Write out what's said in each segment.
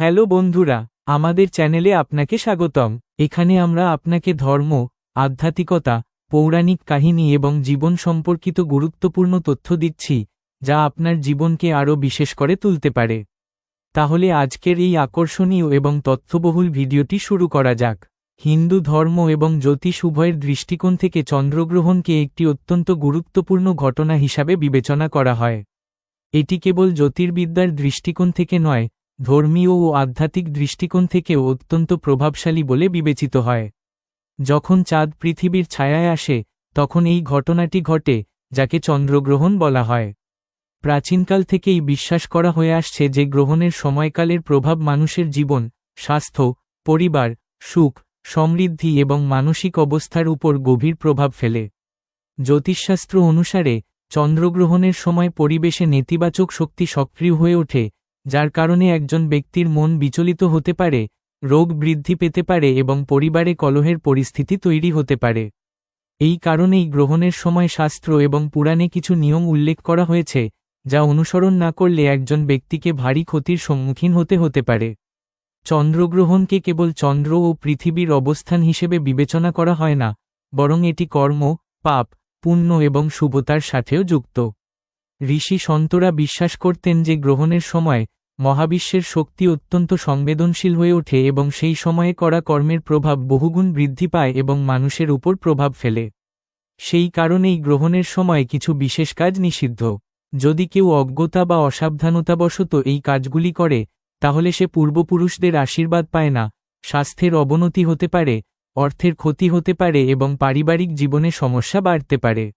Hello বন্ধুরা, আমাদের চ্যানেলে আপনাকে স্বাগতম। এখানে আমরা আপনাকে ধর্ম, আধ্যাত্মিকতা, পৌরাণিক কাহিনী এবং জীবন সম্পর্কিত গুরুত্বপূর্ণ তথ্য দিচ্ছি, যা আপনার জীবনকে আরও বিশেষ করে তুলতে পারে। তাহলে আজকের এই আকর্ষণীয় এবং তথ্যবহুল ভিডিওটি শুরু করা যাক। হিন্দু ধর্ম এবং জ্যোতিষ উভয়ের দৃষ্টিকোণ থেকে চন্দ্রগ্রহণকে একটি অত্যন্ত গুরুত্বপূর্ণ ঘটনা হিসাবে বিবেচনা করা হয়। এটি কেবল জ্যোতির্বিদ্যার দৃষ্টিকোণ থেকে নয় ধর্মীয় ও আধ্যাত্মিক দৃষ্টিকোণ থেকেও অত্যন্ত প্রভাবশালী বলে বিবেচিত হয়। যখন চাঁদ পৃথিবীর ছায়ায় আসে, তখন এই ঘটনাটি ঘটে, যাকে চন্দ্রগ্রহণ বলা হয়। প্রাচীনকাল থেকেই বিশ্বাস করা হয়ে আসছে যে গ্রহণের সময়কালের প্রভাব মানুষের জীবন, স্বাস্থ্য, পরিবার, সুখ, সমৃদ্ধি এবং মানসিক অবস্থার উপর গভীর প্রভাব ফেলে। জ্যোতিষশাস্ত্র অনুসারে, চন্দ্রগ্রহণের সময় পরিবেশে নেতিবাচক শক্তি সক্রিয় হয়ে ওঠে যার কারণে একজন ব্যক্তির মন বিচলিত হতে পারে, রোগ বৃদ্ধি পেতে পারে এবং পরিবারে কলহের পরিস্থিতি তৈরি হতে পারে। এই কারণেই গ্রহণের সময় শাস্ত্র এবং পুরাণে কিছু নিয়ম উল্লেখ করা হয়েছে, যা অনুসরণ না করলে একজন ব্যক্তিকে ভারী ক্ষতির সম্মুখীন হতে হতে পারে। চন্দ্রগ্রহণকে কেবল চন্দ্র ও পৃথিবীর অবস্থান হিসেবে বিবেচনা করা হয় না, বরং এটি কর্ম, পাপ, পুণ্য এবং শুভতার সাথেও যুক্ত। ঋষি সন্তরা বিশ্বাস করতেন যে গ্রহণের সময় মহাবিশ্বের শক্তি অত্যন্ত সংবেদনশীল হয়ে ওঠে এবং সেই সময়ে করা কর্মের প্রভাব বহুগুণ বৃদ্ধি পায় এবং মানুষের উপর প্রভাব ফেলে। সেই কারণেই গ্রহণের সময় কিছু বিশেষ কাজ নিষিদ্ধ। যদি কেউ অজ্ঞতা বা অসাবধানতাবশত এই কাজগুলি করে, তাহলে সে পূর্বপুরুষদের আশীর্বাদ পায় না, স্বাস্থ্যের অবনতি হতে পারে, অর্থের ক্ষতি হতে পারে এবং পারিবারিক জীবনে সমস্যা বাড়তে পারে।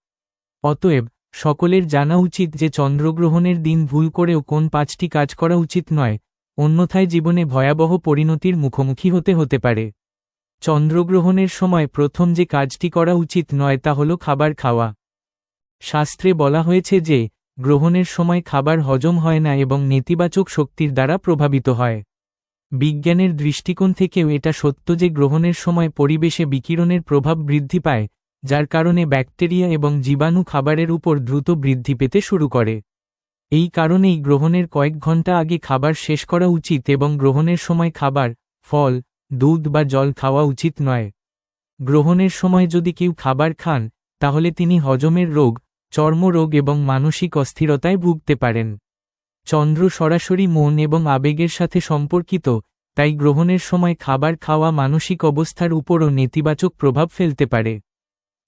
অতএব সকলের জানা উচিত যে চন্দ্রগ্রহণের দিন ভুল করেও কোন পাঁচটি কাজ করা উচিত নয়, অন্যথায় জীবনে ভয়াবহ পরিণতির মুখোমুখি হতে হতে পারে। চন্দ্রগ্রহণের সময় প্রথম যে কাজটি করা উচিত নয় তা হল খাবার খাওয়া। শাস্ত্রে বলা হয়েছে যে, গ্রহণের সময় খাবার হজম হয় না এবং নেতিবাচক শক্তির দ্বারা প্রভাবিত হয়। বিজ্ঞানের দৃষ্টিকোণ থেকেও এটা সত্য যে গ্রহণের সময় পরিবেশে বিকিরণের প্রভাব বৃদ্ধি পায় যার কারণে ব্যাকটেরিয়া এবং জীবাণু খাবারের উপর দ্রুত বৃদ্ধি পেতে শুরু করে। এই কারণেই গ্রহণের কয়েক ঘণ্টা আগে খাবার শেষ করা উচিত এবং গ্রহণের সময় খাবার, ফল, দুধ বা জল খাওয়া উচিত নয়। গ্রহণের সময় যদি কেউ খাবার খান, তাহলে তিনি হজমের রোগ, চর্মরোগ এবং মানসিক অস্থিরতায় ভুগতে পারেন। চন্দ্র সরাসরি মন এবং আবেগের সাথে সম্পর্কিত, তাই গ্রহণের সময় খাবার খাওয়া মানসিক অবস্থার উপরও নেতিবাচক প্রভাব ফেলতে পারে।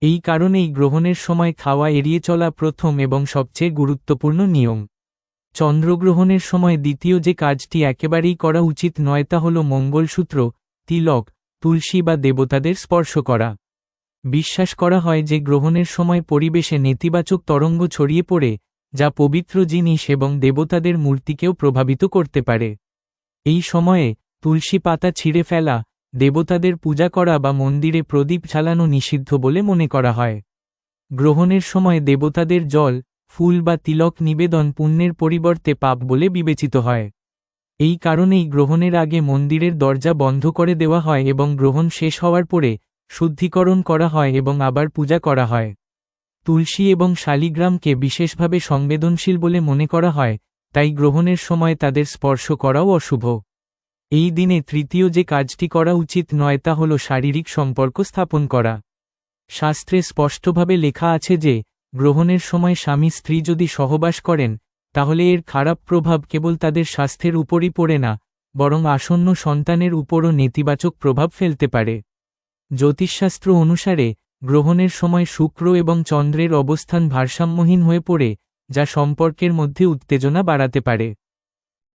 এই কারণেই গ্রহণের সময় খাওয়া এড়িয়ে চলা প্রথম এবং সবচেয়ে গুরুত্বপূর্ণ নিয়ম। চন্দ্রগ্রহণের সময় দ্বিতীয় যে কাজটি একেবারেই করা উচিত নয় তা হল মঙ্গলসূত্র, তিলক, তুলসী বা দেবতাদের স্পর্শ করা। বিশ্বাস করা হয় যে গ্রহণের সময় পরিবেশে নেতিবাচক তরঙ্গ ছড়িয়ে পড়ে, যা পবিত্র জিনিস এবং দেবতাদের মূর্তিকেও প্রভাবিত করতে পারে। এই সময়ে তুলসী পাতা ছিঁড়ে ফেলা দেবতাদের পূজা করা বা মন্দিরে প্রদীপ ঝালানো নিষিদ্ধ বলে মনে করা হয়। গ্রহণের সময় দেবতাদের জল, ফুল বা তিলক নিবেদন পুণ্যের পরিবর্তে পাপ বলে বিবেচিত হয়। এই কারণেই গ্রহণের আগে মন্দিরের দরজা বন্ধ করে দেওয়া হয় এবং গ্রহণ শেষ হওয়ার পরে শুদ্ধিকরণ করা হয় এবং আবার পূজা করা হয়। তুলসী এবং শালিগ্রামকে বিশেষভাবে সংবেদনশীল বলে মনে করা হয়, তাই গ্রহণের সময় তাদের স্পর্শ করাও অশুভ। এই দিনে তৃতীয় যে কাজটি করা উচিত নয় তা হল শারীরিক সম্পর্ক স্থাপন করা। শাস্ত্রে স্পষ্টভাবে লেখা আছে যে, গ্রহণের সময় স্বামী স্ত্রী যদি সহবাস করেন, তাহলে এর খারাপ প্রভাব কেবল তাদের স্বাস্থ্যের উপরই পড়ে না, বরং আসন্ন সন্তানের উপরও নেতিবাচক প্রভাব ফেলতে পারে। জ্যোতিষশাস্ত্র অনুসারে, গ্রহণের সময় শুক্র এবং চন্দ্রের অবস্থান ভারসাম্যহীন হয়ে পড়ে, যা সম্পর্কের মধ্যে উত্তেজনা বাড়াতে পারে।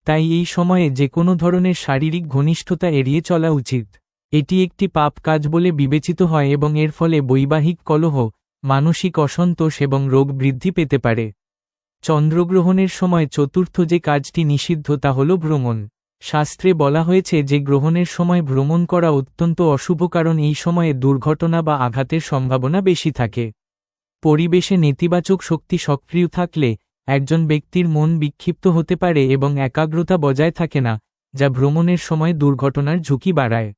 তাই এই সময়ে যে কোনো ধরনের শারীরিক ঘনিষ্ঠতা এড়িয়ে চলা উচিত। এটি একটি পাপ কাজ বলে বিবেচিত হয় এবং এর ফলে বৈবাহিক কলহ, মানসিক অসন্তোষ এবং রোগ বৃদ্ধি পেতে পারে। চন্দ্রগ্রহণের সময় চতুর্থ যে কাজটি নিষিদ্ধ তা হল ভ্রমণ। শাস্ত্রে বলা হয়েছে যে গ্রহণের সময় ভ্রমণ করা অত্যন্ত অশুভ কারণ এই সময়ে দুর্ঘটনা বা আঘাতের সম্ভাবনা বেশি থাকে। পরিবেশে নেতিবাচক শক্তি সক্রিয় থাকলে একজন ব্যক্তির মন বিক্ষিপ্ত হতে পারে এবং একাগ্রতা বজায় থাকে না, যা ভ্রমণের সময় দুর্ঘটনার ঝুঁকি বাড়ায়।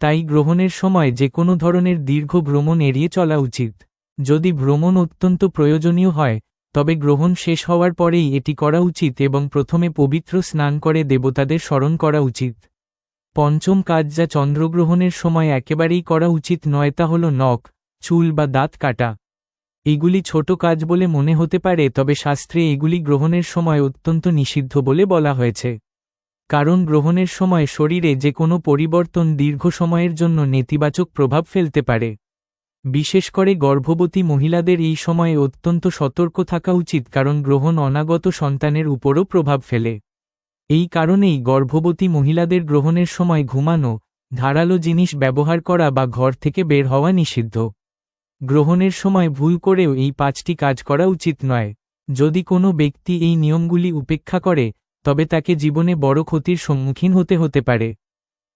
তাই গ্রহণের সময় যে কোনো ধরনের দীর্ঘ ভ্রমণ এড়িয়ে চলা উচিত। যদি ভ্রমণ অত্যন্ত প্রয়োজনীয় হয়, তবে গ্রহণ শেষ হওয়ার পরেই এটি করা উচিত এবং প্রথমে পবিত্র স্নান করে দেবতাদের স্মরণ করা উচিত। পঞ্চম কাজ যা চন্দ্রগ্রহণের সময় একেবারেই করা উচিত নয় তা হল নখ, চুল বা দাঁত কাটা। এগুলি ছোট কাজ বলে মনে হতে পারে, তবে শাস্ত্রে এগুলি গ্রহণের সময় অত্যন্ত নিষিদ্ধ বলে বলা হয়েছে। কারণ গ্রহণের সময় শরীরে যে কোনো পরিবর্তন দীর্ঘ সময়ের জন্য নেতিবাচক প্রভাব ফেলতে পারে। বিশেষ করে গর্ভবতী মহিলাদের এই সময়ে অত্যন্ত সতর্ক থাকা উচিত, কারণ গ্রহণ অনাগত সন্তানের উপরও প্রভাব ফেলে। এই কারণেই গর্ভবতী মহিলাদের গ্রহণের সময় ঘুমানো, ধারালো জিনিস ব্যবহার করা বা ঘর থেকে বের হওয়া নিষিদ্ধ। গ্রহণের সময় ভুল করেও এই পাঁচটি কাজ করা উচিত নয়। যদি কোনো ব্যক্তি এই নিয়মগুলি উপেক্ষা করে, তবে তাকে জীবনে বড় ক্ষতির সম্মুখীন হতে হতে পারে।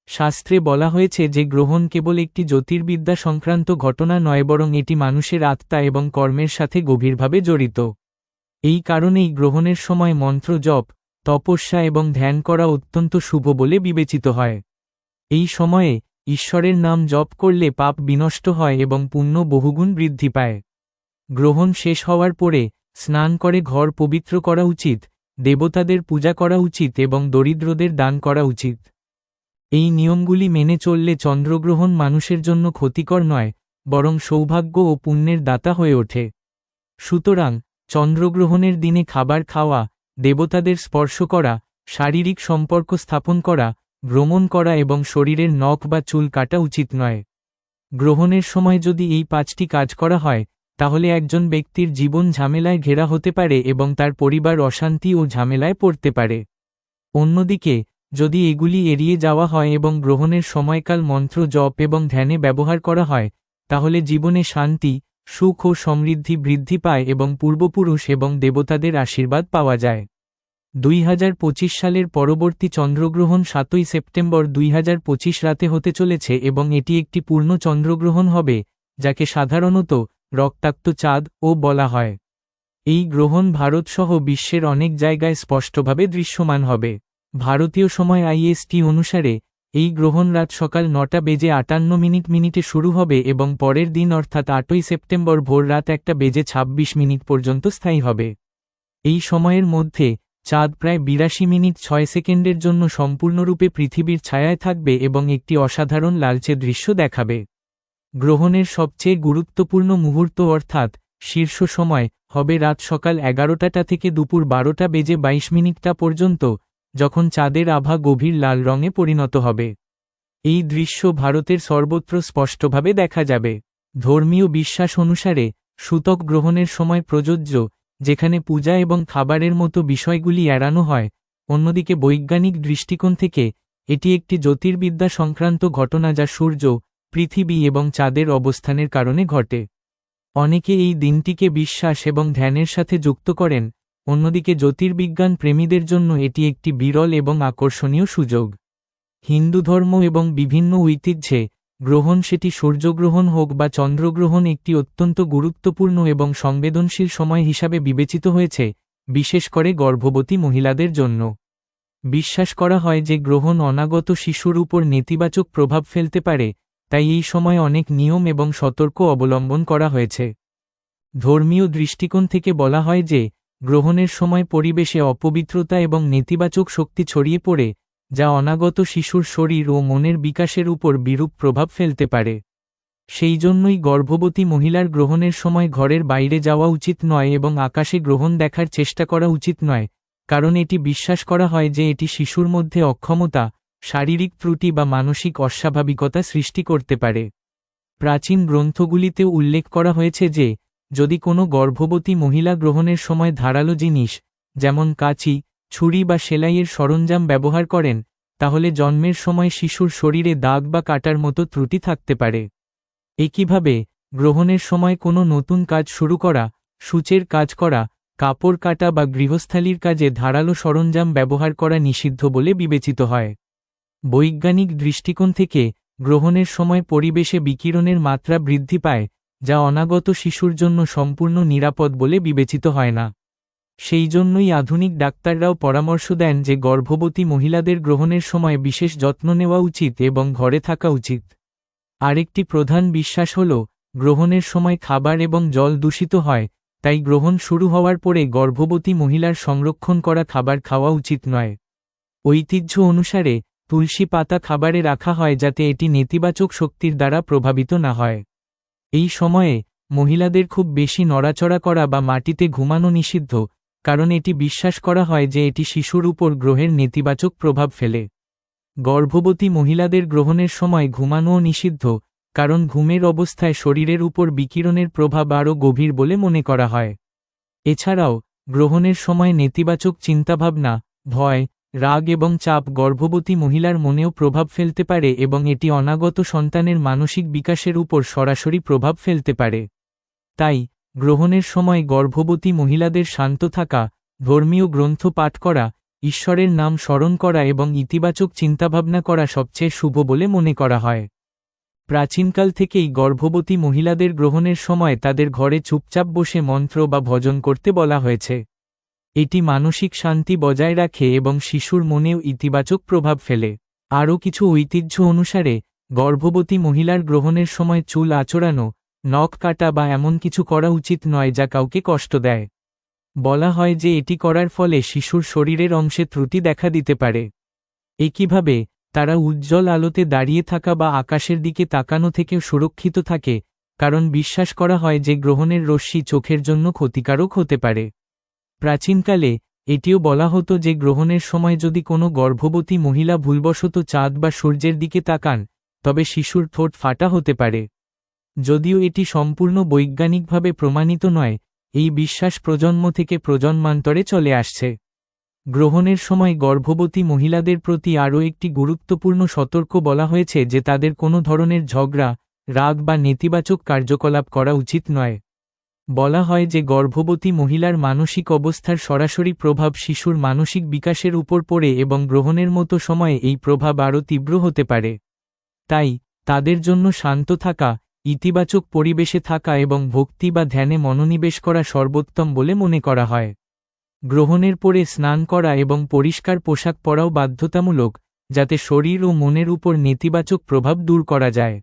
শাস্ত্রে বলা হয়েছে যে গ্রহণ কেবল একটি জ্যোতির্বিদ্যা সংক্রান্ত ঘটনা নয়, বরং এটি মানুষের আত্মা এবং কর্মের সাথে গভীরভাবে জড়িত। এই কারণেই গ্রহণের সময় মন্ত্র জপ, তপস্যা এবং ধ্যান করা অত্যন্ত শুভ বলে বিবেচিত হয়। এই সময়ে ঈশ্বরের নাম জপ করলে পাপ বিনষ্ট হয় এবং পুণ্য বহুগুণ বৃদ্ধি পায়। গ্রহণ শেষ হওয়ার পরে স্নান করে ঘর পবিত্র করা উচিত, দেবতাদের পূজা করা উচিত এবং দরিদ্রদের দান করা উচিত। এই নিয়মগুলি মেনে চললে চন্দ্রগ্রহণ মানুষের জন্য ক্ষতিকর নয়, বরং সৌভাগ্য ও পুণ্যের দাতা হয়ে ওঠে। সুতরাং চন্দ্রগ্রহণের দিনে খাবার খাওয়া, দেবতাদের স্পর্শ করা, শারীরিক সম্পর্ক স্থাপন করা ভ্রমণ করা এবং শরীরের নখ বা চুল কাটা উচিত নয়। গ্রহণের সময় যদি এই পাঁচটি কাজ করা হয়, তাহলে একজন ব্যক্তির জীবন ঝামেলায় ঘেরা হতে পারে এবং তার পরিবার অশান্তি ও ঝামেলায় পড়তে পারে। অন্যদিকে, যদি এগুলি এড়িয়ে যাওয়া হয় এবং গ্রহণের সময়কাল মন্ত্র জপ এবং ধ্যানে ব্যবহার করা হয়, তাহলে জীবনে শান্তি, সুখ ও সমৃদ্ধি বৃদ্ধি পায় এবং পূর্বপুরুষ এবং দেবতাদের আশীর্বাদ পাওয়া যায়। দুই হাজার পঁচিশ সালের পরবর্তী চন্দ্রগ্রহণ সাতই সেপ্টেম্বর দুই হাজার পঁচিশ রাতে হতে চলেছে এবং এটি একটি পূর্ণ চন্দ্রগ্রহণ হবে, যাকে সাধারণত রক্তাক্ত চাঁদ ও বলা হয়। এই গ্রহণ ভারতসহ বিশ্বের অনেক জায়গায় স্পষ্টভাবে দৃশ্যমান হবে। ভারতীয় সময় আইএসটি অনুসারে, এই গ্রহণ রাত সকাল নটা বেজে আটান্ন মিনিট মিনিটে শুরু হবে এবং পরের দিন অর্থাৎ আটই সেপ্টেম্বর ভোর রাত একটা বেজে ২৬ মিনিট পর্যন্ত স্থায়ী হবে। এই সময়ের মধ্যে চাঁদ প্রায় বিরাশি মিনিট ছয় সেকেন্ডের জন্য সম্পূর্ণরূপে পৃথিবীর ছায়ায় থাকবে এবং একটি অসাধারণ লালচে দৃশ্য দেখাবে। গ্রহণের সবচেয়ে গুরুত্বপূর্ণ মুহূর্ত অর্থাৎ শীর্ষ সময় হবে রাত সকাল এগারোটাটা থেকে দুপুর বারোটা বেজে ২২ মিনিটটা পর্যন্ত, যখন চাঁদের আভা গভীর লাল রঙে পরিণত হবে। এই দৃশ্য ভারতের সর্বত্র স্পষ্টভাবে দেখা যাবে। ধর্মীয় বিশ্বাস অনুসারে, সূতক গ্রহণের সময় প্রযোজ্য যেখানে পূজা এবং খাবারের মতো বিষয়গুলি এড়ানো হয়, অন্যদিকে বৈজ্ঞানিক দৃষ্টিকোণ থেকে এটি একটি জ্যোতির্বিদ্যা সংক্রান্ত ঘটনা যা সূর্য, পৃথিবী এবং চাঁদের অবস্থানের কারণে ঘটে। অনেকে এই দিনটিকে বিশ্বাস এবং ধ্যানের সাথে যুক্ত করেন, অন্যদিকে জ্যোতির্বিজ্ঞান প্রেমীদের জন্য এটি একটি বিরল এবং আকর্ষণীয় সুযোগ। হিন্দু ধর্ম এবং বিভিন্ন ঐতিহ্যে গ্রহণ সেটি সূর্যগ্রহণ হোক বা চন্দ্রগ্রহণ একটি অত্যন্ত গুরুত্বপূর্ণ এবং সংবেদনশীল সময় হিসাবে বিবেচিত হয়েছে, বিশেষ করে গর্ভবতী মহিলাদের জন্য। বিশ্বাস করা হয় যে গ্রহণ অনাগত শিশুর উপর নেতিবাচক প্রভাব ফেলতে পারে, তাই এই সময় অনেক নিয়ম এবং সতর্ক অবলম্বন করা হয়েছে। ধর্মীয় দৃষ্টিকোণ থেকে বলা হয় যে, গ্রহণের সময় পরিবেশে অপবিত্রতা এবং নেতিবাচক শক্তি ছড়িয়ে পড়ে যা অনাগত শিশুর শরীর ও মনের বিকাশের উপর বিরূপ প্রভাব ফেলতে পারে। সেই জন্যই গর্ভবতী মহিলার গ্রহণের সময় ঘরের বাইরে যাওয়া উচিত নয় এবং আকাশে গ্রহণ দেখার চেষ্টা করা উচিত নয়, কারণ এটি বিশ্বাস করা হয় যে এটি শিশুর মধ্যে অক্ষমতা, শারীরিক ত্রুটি বা মানসিক অস্বাভাবিকতা সৃষ্টি করতে পারে। প্রাচীন গ্রন্থগুলিতেও উল্লেখ করা হয়েছে যে, যদি কোনো গর্ভবতী মহিলা গ্রহণের সময় ধারালো জিনিস, যেমন কাঁচি ছুরি বা সেলাইয়ের সরঞ্জাম ব্যবহার করেন, তাহলে জন্মের সময় শিশুর শরীরে দাগ বা কাটার মতো ত্রুটি থাকতে পারে। একইভাবে, গ্রহণের সময় কোনো নতুন কাজ শুরু করা, সূচের কাজ করা, কাপড় কাটা বা গৃহস্থালির কাজে ধারালো সরঞ্জাম ব্যবহার করা নিষিদ্ধ বলে বিবেচিত হয়। বৈজ্ঞানিক দৃষ্টিকোণ থেকে, গ্রহণের সময় পরিবেশে বিকিরণের মাত্রা বৃদ্ধি পায়, যা অনাগত শিশুর জন্য সম্পূর্ণ নিরাপদ বলে বিবেচিত হয় না। সেই জন্যই আধুনিক ডাক্তাররাও পরামর্শ দেন যে গর্ভবতী মহিলাদের গ্রহণের সময় বিশেষ যত্ন নেওয়া উচিত এবং ঘরে থাকা উচিত। আরেকটি প্রধান বিশ্বাস হল, গ্রহণের সময় খাবার এবং জল দূষিত হয়, তাই গ্রহণ শুরু হওয়ার পরে গর্ভবতী মহিলার সংরক্ষণ করা খাবার খাওয়া উচিত নয়। ঐতিহ্য অনুসারে, তুলসী পাতা খাবারে রাখা হয় যাতে এটি নেতিবাচক শক্তির দ্বারা প্রভাবিত না হয়। এই সময়ে, মহিলাদের খুব বেশি নড়াচড়া করা বা মাটিতে ঘুমানো নিষিদ্ধ কারণ এটি বিশ্বাস করা হয় যে এটি শিশুর উপর গ্রহের নেতিবাচক প্রভাব ফেলে। গর্ভবতী মহিলাদের গ্রহণের সময় ঘুমানোও নিষিদ্ধ, কারণ ঘুমের অবস্থায় শরীরের উপর বিকিরণের প্রভাব আরও গভীর বলে মনে করা হয়। এছাড়াও, গ্রহণের সময় নেতিবাচক চিন্তাভাবনা, ভয়, রাগ এবং চাপ গর্ভবতী মহিলার মনেও প্রভাব ফেলতে পারে এবং এটি অনাগত সন্তানের মানসিক বিকাশের উপর সরাসরি প্রভাব ফেলতে পারে। তাই গ্রহণের সময় গর্ভবতী মহিলাদের শান্ত থাকা, ধর্মীয় গ্রন্থ পাঠ করা, ঈশ্বরের নাম স্মরণ করা এবং ইতিবাচক চিন্তাভাবনা করা সবচেয়ে শুভ বলে মনে করা হয়। প্রাচীনকাল থেকেই গর্ভবতী মহিলাদের গ্রহণের সময় তাদের ঘরে চুপচাপ বসে মন্ত্র বা ভজন করতে বলা হয়েছে। এটি মানসিক শান্তি বজায় রাখে এবং শিশুর মনেও ইতিবাচক প্রভাব ফেলে। আরও কিছু ঐতিহ্য অনুসারে, গর্ভবতী মহিলার গ্রহণের সময় চুল আচড়ানো নখ কাটা বা এমন কিছু করা উচিত নয় যা কাউকে কষ্ট দেয়। বলা হয় যে এটি করার ফলে শিশুর শরীরের অংশে ত্রুটি দেখা দিতে পারে। একইভাবে, তারা উজ্জ্বল আলোতে দাঁড়িয়ে থাকা বা আকাশের দিকে তাকানো থেকেও সুরক্ষিত থাকে, কারণ বিশ্বাস করা হয় যে গ্রহণের রশ্মি চোখের জন্য ক্ষতিকারক হতে পারে। প্রাচীনকালে, এটিও বলা হতো যে গ্রহণের সময় যদি কোনো গর্ভবতী মহিলা ভুলবশত চাঁদ বা সূর্যের দিকে তাকান, তবে শিশুর ঠোঁট ফাটা হতে পারে। যদিও এটি সম্পূর্ণ বৈজ্ঞানিকভাবে প্রমাণিত নয়, এই বিশ্বাস প্রজন্ম থেকে প্রজন্মান্তরে চলে আসছে। গ্রহণের সময় গর্ভবতী মহিলাদের প্রতি আরও একটি গুরুত্বপূর্ণ সতর্ক বলা হয়েছে যে তাদের কোনো ধরনের ঝগড়া, রাগ বা নেতিবাচক কার্যকলাপ করা উচিত নয়। বলা হয় যে গর্ভবতী মহিলার মানসিক অবস্থার সরাসরি প্রভাব শিশুর মানসিক বিকাশের উপর পড়ে এবং গ্রহণের মতো সময়ে এই প্রভাব আরও তীব্র হতে পারে। তাই, তাদের জন্য শান্ত থাকা ইতিবাচক পরিবেশে থাকা এবং ভক্তি বা ধ্যানে মনোনিবেশ করা সর্বোত্তম বলে মনে করা হয়। গ্রহণের পরে স্নান করা এবং পরিষ্কার পোশাক পরাও বাধ্যতামূলক, যাতে শরীর ও মনের উপর নেতিবাচক প্রভাব দূর করা যায়।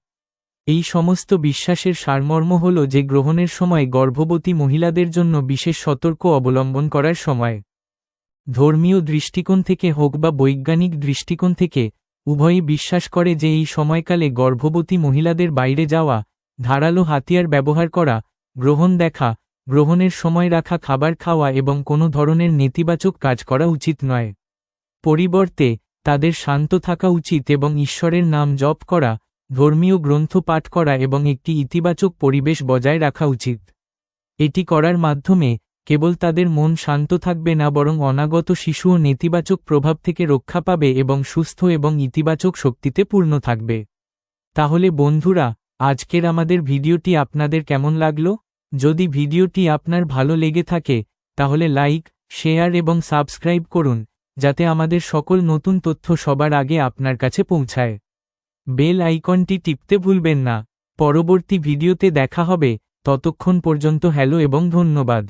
এই সমস্ত বিশ্বাসের সারমর্ম হল যে গ্রহণের সময় গর্ভবতী মহিলাদের জন্য বিশেষ সতর্ক অবলম্বন করার সময়। ধর্মীয় দৃষ্টিকোণ থেকে হোক বা বৈজ্ঞানিক দৃষ্টিকোণ থেকে উভয়ই বিশ্বাস করে যে এই সময়কালে গর্ভবতী মহিলাদের বাইরে যাওয়া, ধারালো হাতিয়ার ব্যবহার করা, গ্রহণ দেখা, গ্রহণের সময় রাখা খাবার খাওয়া এবং কোনো ধরনের নেতিবাচক কাজ করা উচিত নয়। পরিবর্তে, তাদের শান্ত থাকা উচিত এবং ঈশ্বরের নাম জপ করা, ধর্মীয় গ্রন্থ পাঠ করা এবং একটি ইতিবাচক পরিবেশ বজায় রাখা উচিত। এটি করার মাধ্যমে কেবল তাদের মন শান্ত থাকবে না বরং অনাগত শিশুও নেতিবাচক প্রভাব থেকে রক্ষা পাবে এবং সুস্থ এবং ইতিবাচক শক্তিতে পূর্ণ থাকবে। তাহলে বন্ধুরা, আজকের আমাদের ভিডিওটি আপনাদের কেমন লাগল? যদি ভিডিওটি আপনার ভালো লেগে থাকে, তাহলে লাইক, শেয়ার এবং সাবস্ক্রাইব করুন, যাতে আমাদের সকল নতুন তথ্য সবার আগে আপনার কাছে পৌঁছায়। বেল আইকনটি টিপতে ভুলবেন না। পরবর্তী ভিডিওতে দেখা হবে। ততক্ষণ পর্যন্ত হ্যালো এবং ধন্যবাদ।